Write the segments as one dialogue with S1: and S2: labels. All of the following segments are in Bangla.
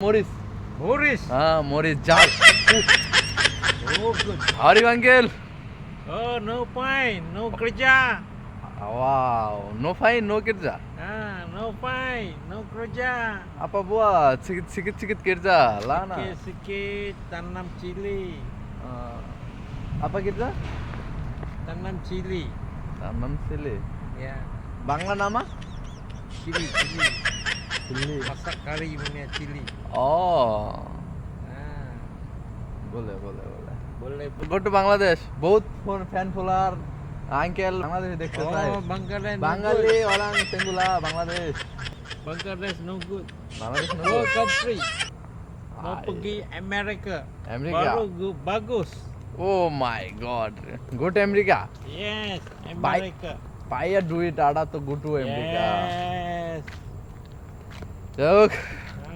S1: Morris.
S2: Morris.
S1: Ah, Morris Jal.
S2: Oh, good.
S1: How are you, uncle?
S2: Oh, no fine. No kerja.
S1: Wow, no fine, no kerja.
S2: Ah, no fine. No kerja.
S1: Apa buat? Sikit-sikit sikit kerja, lana.
S2: Sikit-sikit tanam cili.
S1: Ah, apa kerja?
S2: Tanam cili.
S1: Tanam sile.
S2: Ya.
S1: Bangla নামা
S2: Cili, cili.
S1: চিল্লি
S2: Masak kari punya cili.
S1: ও
S2: Ah,
S1: বলে বলে বলে
S2: boleh.
S1: গো টু বাংলাদেশ বহুত ফ্যান ফলোয়ার আঙ্কেল বাংলাদেশ দেখতে চাই
S2: Oh, Bangladesh.
S1: Bangali
S2: good.
S1: Orang তেঙ্গুলা Bangladesh
S2: Bangladesh no good.
S1: Bangladesh
S2: No
S1: Nagar
S2: country. Mau pergi Amerika.
S1: Amerika.
S2: Baru gu- bagus.
S1: O my god go to America
S2: Yes,
S1: Bye.
S2: Amerika.
S1: পাইয়া ডু ইট আডা তো গো টু আমেরিকা
S2: Yes.
S1: যাক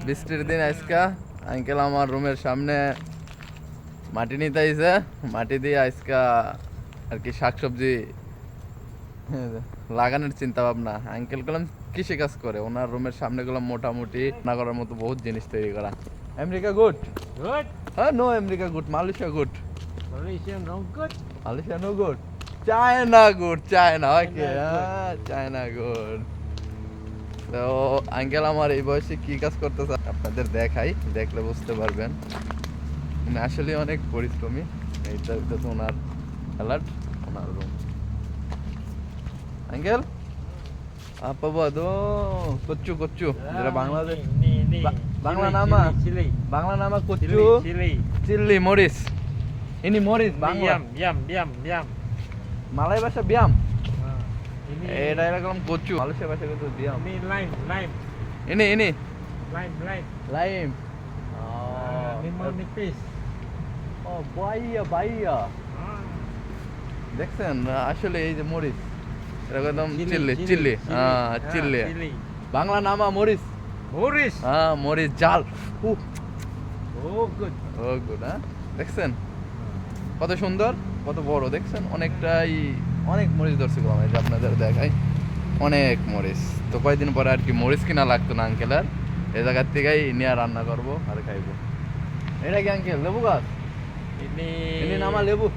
S1: বৃষ্টির দিন আজকা। আঙ্কেল আমার রুমের সামনে মাটি নিতে আইছে। মাটি দিয়ে আজকা আর কি শাকসবজি লাগানোর চিন্তা ভাবনা। আঙ্কেল গুলাম কৃষি কাজ করে ওনার রুমের সামনে গুলাম মোটামুটি না করার মতো বহুত জিনিস তৈরি করা। America good?
S2: Good.
S1: হ্যাঁ no America good Malaysia good.
S2: Malaysia no good.
S1: Malaysia no good. China good
S2: China okay
S1: হ্যাঁ চায়না গুড। তো আঙ্কেল আমার এই বয়সে কি কাজ করতেছে আপনাদের দেখাই দেখলে বুঝতে পারবেন উনি আসলে অনেক পরিশ্রমী এইটা হচ্ছে ওনার অ্যালার্ট ওনার room uncle buat tu kocu kocu যেটা বাংলাদেশ. বাংলা নামা
S2: Chili.
S1: কোচু
S2: Chili.
S1: চিল্লি মরিস ইনি Morris Bangla
S2: yam, yam, yam.
S1: Malay ভাষা ব্যায়াম. এটা এরকম কচু। মালয়েশিয়া ভাষা কিন্তু ব্যায়াম
S2: Ini lime, lime,
S1: ইনি ইনি
S2: lime, lime. Lime. limau nipis.
S1: ও বাইয়া বাইয়া. দেখছেন আসলে এই যে মরিচ। এরকম চিল্লি চিল্লি হ্যাঁ চিল্লি বাংলা নামা মরিচ।
S2: মরিচ।
S1: হ্যাঁ মরিচ জাল।
S2: Oh, good.
S1: ও গুড হ্যাঁ। দেখছেন? কত সুন্দর কত বড়। দেখছেন? অনেকটাই অনেক মরিচ ধরছে গো এই যে আপনাদের দেখাই। অনেক মরিচ। তো কয়েকদিন পরে আর কি মরিচ কিনা লাগতো না আঙ্কেলের এই জায়গার থেকেই নিয়ে রান্না করব আর খাইবো। এটা কি আঙ্কেল লেবু গাছ?
S2: Ini.
S1: ini nama লেবু?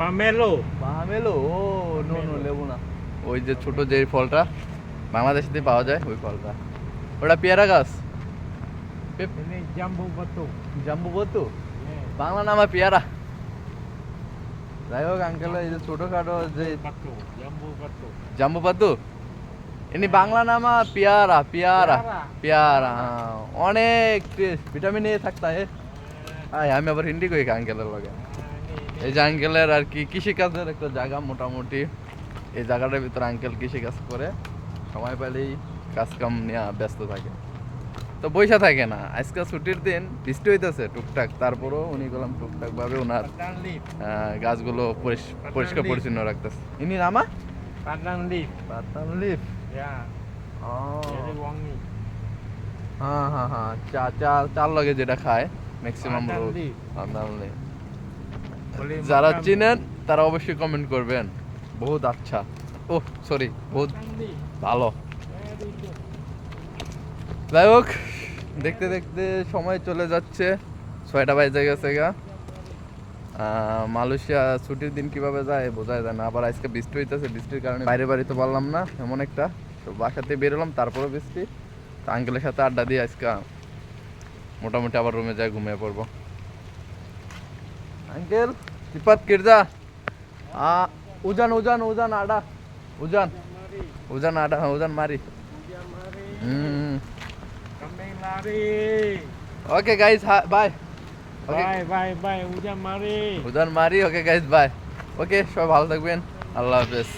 S2: Pamelo.
S1: Pomelo. Oh no no লেবু না। ওই যে ছোট যে ফলটা বাংলাদেশে পাওয়া যায় ওই ফলটা। ওটা পেয়ারা গাছ?
S2: jambu batu.
S1: জাম্বু বতু
S2: Yes.
S1: বাংলা নামা পেয়ারা? যাই হোক আঙ্কেল এই যে ছোটখাটো যে. জাম্বু পাতু ইনি বাংলা নামা পেয়ারা পেয়ারা
S2: পেয়ারা।
S1: হ্যাঁ। অনেক টেস্ট ভিটামিন এ থাকতা আয় আমি আবার হিন্দি কই আঙ্কেলের লগে এই যে আঙ্কেলের আর কি কৃষিকাজের একটা জায়গা মোটামুটি এই জায়গাটার ভিতরে আঙ্কেল কৃষিকাজ করে সময় পেলেই কাজ কাম নিয়ে ব্যস্ত থাকে তো বৈশা থাকে না। আজকে ছুটির দিন বৃষ্টি হইতেছে টুকটাক তারপরও উনি গেলাম টুকটাক ভাবে ওনার গাছগুলো পরিষ- পরিষ্কার পরিচ্ছন্ন রাখতেছে। ইনি নামা. পাতান. হ্যাঁ হ্যাঁ হ্যাঁ চা চাল লগে যেটা খায় ম্যাক্সিমাম লোক. পাতান। যারা চিনেন তারা অবশ্যই কমেন্ট করবেন। বহুত আচ্ছা। ও সরি বহুত ভালো. যাই হোক, দেখতে দেখতে সময় চলে যাচ্ছে। ছয়টা বাজে গেছে গা। মালয়েশিয়া ছুটির দিন কীভাবে যায় বোঝা যায় না। আবার আজকে বৃষ্টি হইতেছে, বৃষ্টির কারণে বাইরে বাড়িতে পারলাম না, এমন একটা। তো বাসাতে বেরোলাম তারপরে বৃষ্টি। তো আঙ্কেলের সাথে আড্ডা দিয়ে আজকে মোটামুটি আবার রুমে যাই ঘুমিয়ে পড়ব। আঙ্কেল সিপাত কিরজা উজান উজান উজান আডা উজান। উজান আডা উজান মারি। হুম।
S2: Kambing lari.
S1: Okay guys bye okay
S2: Bye bye bye. Hujan mari.
S1: উদান মারি ওকে গাইস বাই ওকে সবাই ভালো থাকবেন আল্লাহ হাফেজ